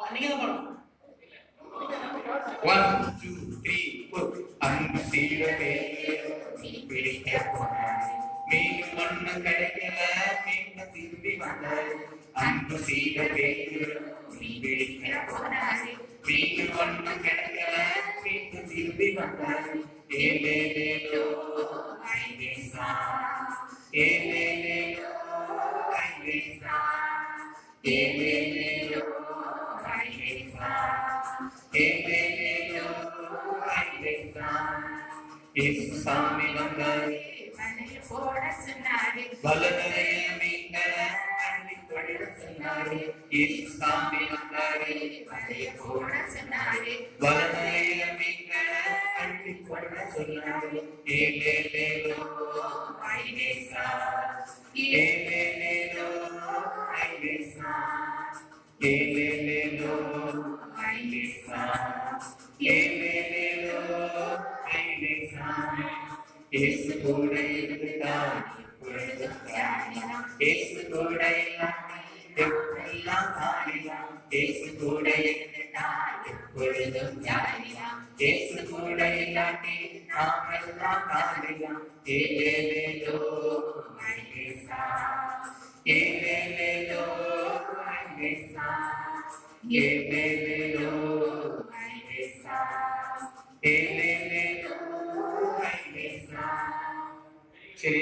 நீங்க தான் பாடணும் ஒன் டூ த்ரீ ஃபோர் அன்பு சீரவே பிடிக்க போனார் மீண்டும் ஒன்னும் கிடைக்கல மீண்டும் திரும்பி வந்தார் அன்பு சீரவே பிடிக்க போனார் மீண்டும் ஒன்னும் கிடைக்கல மீண்டும் திரும்பி வந்தார் ஏலேலேலோ ஐலேசா ஏலேலேலோ ஐலேசா ஏலேலேலோ இயேசு சாமி வந்தார் மலையை போட சொன்னாரு வல்லமைய மீன்கள அள்ளி கொள்ள சொன்னாரு இயேசு சாமி வந்தாரு மலையை போட சொன்னாரு வல்லமைய மீன்கள அள்ளி கொள்ள சொன்னாரு ஏலேலேலோ ஐலேசா ஏலேலேலோ ஐலேசா ஏலேலேலோ ஐலேசா ஏலேலேலோ ஐலேசா இயேசு கூட இருந்தார் எப்பொழுதும் தியானினார். இயேசு கூட இல்லாமல் எப்பெல்லாம் காணினார். இயேசு கூட இருந்தார் எப்பொழுதும் தியானினார். இயேசு கூட இல்லாட்டி நாம் எல்லாம் காணினார். ஏலேலேலோ ஐலேசா. ஏலேலேலோ ஐலேசா. ஏலேலேலோ ஐலேசா. ஏலேலேலோ சரி.